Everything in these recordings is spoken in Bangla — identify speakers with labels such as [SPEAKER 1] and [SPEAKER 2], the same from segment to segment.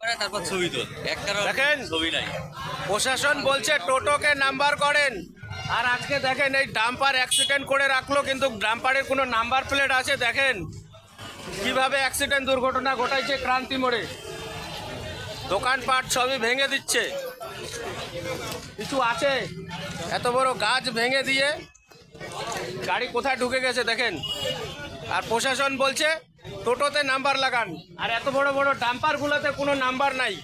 [SPEAKER 1] করে তারপর ছবি তোল।
[SPEAKER 2] দেখেন।
[SPEAKER 1] ছবি নাই।
[SPEAKER 2] প্রশাসন বলছে টোটোকে নাম্বার করেন। আর আজকে দেখেন এই ডাম্পার অ্যাক্সিডেন্ট করে রাখল কিন্তু ডাম্পারের কোনো নাম্বার প্লেট আছে? দেখেন কীভাবে অ্যাক্সিডেন্ট দুর্ঘটনা ঘটাইছে ক্রান্তি মোড়ে। দোকানপাট সবই ভেঙে দিচ্ছে। কিছু আছে? এত বড় গাছ ভেঙে দিয়ে গাড়ি কোথায় ঢুকে গেছে দেখেন। আর প্রশাসন বলছে টোটোতে নাম্বার লাগান। আর এত বড় বড় ডাম্পারগুলোতে কোনো নাম্বার নাই।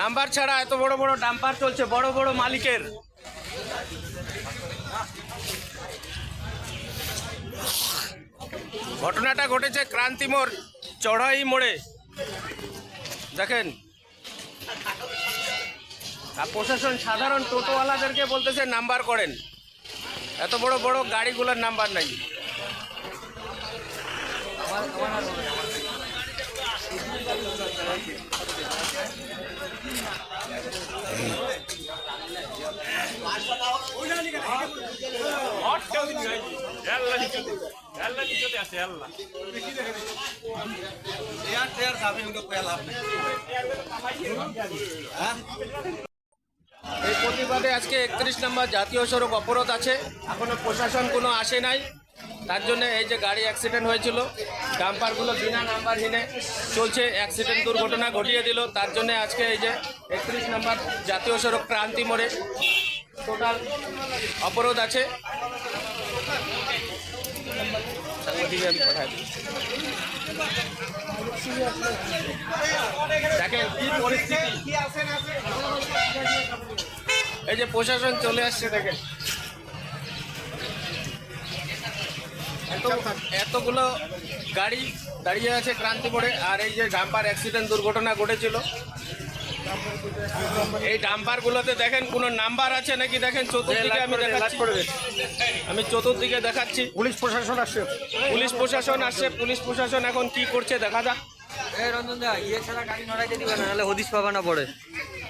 [SPEAKER 2] নাম্বার ছাড়া এত বড় বড় ডাম্পার চলছে, বড় বড় মালিকের। ঘটনাটা ঘটেছে ক্রান্তি মোড়, চড়াই মোড়ে। দেখেন। আর প্রশাসন সাধারণ টোটোওয়ালাদেরকে বলতেছে নাম্বার করেন। এত বড় বড় গাড়িগুলোর নাম্বার নাই। এই প্রতিবাদে আজকে একত্রিশ নম্বর জাতীয় সড়ক অবরোধ আছে। এখনও প্রশাসন কোনো আসে নাই। তার জন্য এই যে গাড়ি অ্যাক্সিডেন্ট হয়েছিল, ডাম্পারগুলো বিনা নাম্বারহীনে চলছে অ্যাক্সিডেন্ট দুর্ঘটনা ঘটিয়ে দিল। তার জন্য আজকে এই যে একত্রিশ নম্বর জাতীয় সড়ক ক্রান্তি মোড়ে টোটাল অবরোধ আছে। দেখেন এই যে প্রশাসন চলে আসছে, দেখেন। এতগুলো গাড়ি দাঁড়িয়ে আছে ক্রান্তি মোড়ে আর এই যে ডাম্পার অ্যাক্সিডেন্ট দুর্ঘটনা ঘটেছিল। এই ডাম্পার গুলোতে দেখেন কোনো নাম্বার আছে নাকি? দেখেন চতুর্দিকে আমি দেখাচ্ছি। আমি চতুর্দিকে দেখাচ্ছি।
[SPEAKER 3] পুলিশ প্রশাসন আসছে।
[SPEAKER 2] পুলিশ প্রশাসন আসছে। পুলিশ প্রশাসন এখন কি করছে দেখা যাক।
[SPEAKER 1] এই রঞ্জন দা ইয়ে ছাড়া গাড়ি নড়াইতে দিবে না নাহলে হদিস পাবা না পড়ে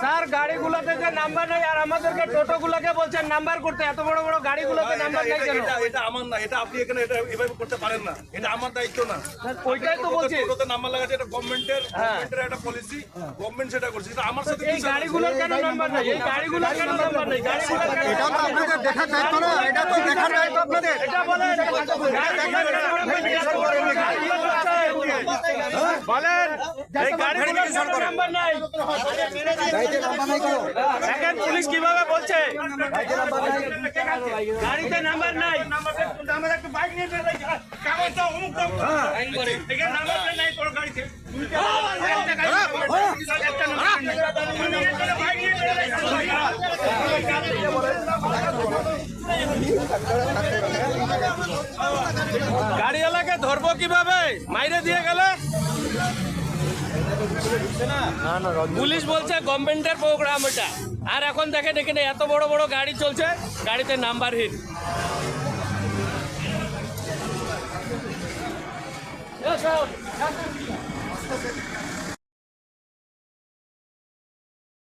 [SPEAKER 2] স্যার গাড়িগুলোতে যে নাম্বার নেই আর আমাদেরকে টোটোগুলোকে বলছেন নাম্বার করতে এত বড় বড় গাড়িগুলোতে নাম্বার নেই কেন?
[SPEAKER 3] এটা এটা আমার না এটা আপনি এখানে এটা এভাবে করতে পারেন না এটা আমার দায়িত্ব না।
[SPEAKER 2] স্যার, ওইটাই তো বলছি।
[SPEAKER 3] টোটোতে নাম্বার লাগাচ্ছে এটা গভর্নমেন্টের
[SPEAKER 2] হ্যাঁ।
[SPEAKER 3] গভর্নমেন্টের একটা পলিসি গভর্নমেন্ট সেটা করছে। এটা আমার সাথে
[SPEAKER 2] এই গাড়িগুলোর কেন নাম্বার নেই? এই গাড়িগুলোর কেন নাম্বার নেই? গাড়িগুলোর
[SPEAKER 4] এটা তো আপনাদের দেখার দায়িত্ব না এটা তো দেখার দায়িত্ব আপনাদের।
[SPEAKER 2] এটা বলেন বলেন এই গাড়িগুলোর কেন নাম্বার নাই দেখেন পুলিশ কীভাবে বলছে গাড়িতে নাম্বার নাই
[SPEAKER 3] আমার একটা বাইক নিয়ে বের হয়েছে অমুক নাম্বার নাই। গাড়িতে নাম্বার বাইক নিয়ে বের হয়েছে।
[SPEAKER 2] গাড়িওয়ালাকে ধরবো কীভাবে? মাইরে দিয়ে গেলে? পুলিশ বলছে গভর্নমেন্টের প্রোগ্রাম এটা। আর এখন দেখেন এখানে এত বড় বড় গাড়ি চলছে গাড়িতে নাম্বারহীন